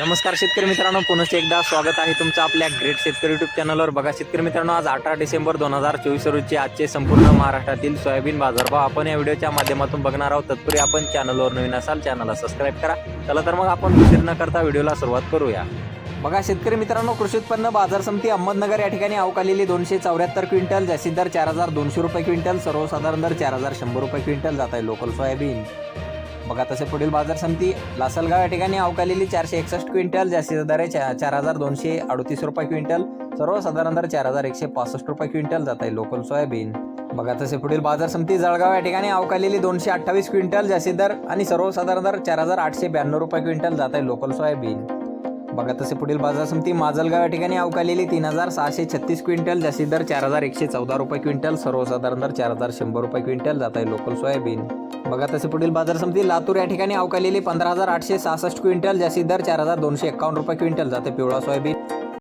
नमस्कार शेतकरी मित्रांनो पुनश्च एकदा स्वागत आहे तुमचं आपल्या ग्रेट शेतकरी युट्यूब चॅनलवर बघा शेतकरी मित्रांनो आज अठरा डिसेंबर दोन हजार चोवीस रोजी आजचे संपूर्ण महाराष्ट्रातील सोयाबीन बाजारभाव आपण या व्हिडिओच्या माध्यमातून बघणार आहोत. तत्पूर्वी आपण चॅनलवर नवीन असाल चॅनलला सबस्क्राईब करा. चला तर मग आपण विसर न करता व्हिडिओला सुरुवात करूया. बघा शेतकरी मित्रांनो कृषी उत्पन्न बाजार समिती अहमदनगर या ठिकाणी अवकालेली दोनशे चौऱ्याहत्तर क्विंटल जास्तीत दर चार हजार दोनशे रुपये क्विंटल सर्वसाधारण दर चार हजार शंभर रुपये क्विंटल जात आहे लोकल सोयाबीन. बघा तसे पुढील बाजार समिती लासलगाव या ठिकाणी अवकालेली चारशे एकसष्ट क्विंटल जास्तीचा दर आहे चा- चार हजार दोनशे अडतीस रुपये क्विंटल. सर्वसाधारण दर चार हजार एकशे पासष्ट रुपये क्विंटल जात आहे लोकल सोयाबीन. बघा तसे पुढील बाजार समिती जळगाव या ठिकाणी अवकालेली दोनशे अठ्ठावीस क्विंटल जास्तीत दर आणि सर्वसाधारण दर चार हजार आठशे ब्याण्णव रुपये क्विंटल जात आहे लोकल सोयाबीन. बघा तसे पुढील बाजार समिती माजलगाव या ठिकाणी अवकालेली तीन हजार सहाशे छत्तीस क्विंटल जास्तीत दर चार हजार एकशे चौदा रुपये क्विंटल सर्वसाधारण दर चार हजार शंभर रुपये क्विंटल जात आहे लोकल सोयाबीन. बघा तसे पुढील बाजार समिती लातूर या ठिकाणी अवकालेली पंधरा हजार आठशे सहासष्ट क्विंटल जास्तीत दर चार हजार दोनशे एकावन्न रुपये क्विंटल जाते पिवळा सोयाबीन.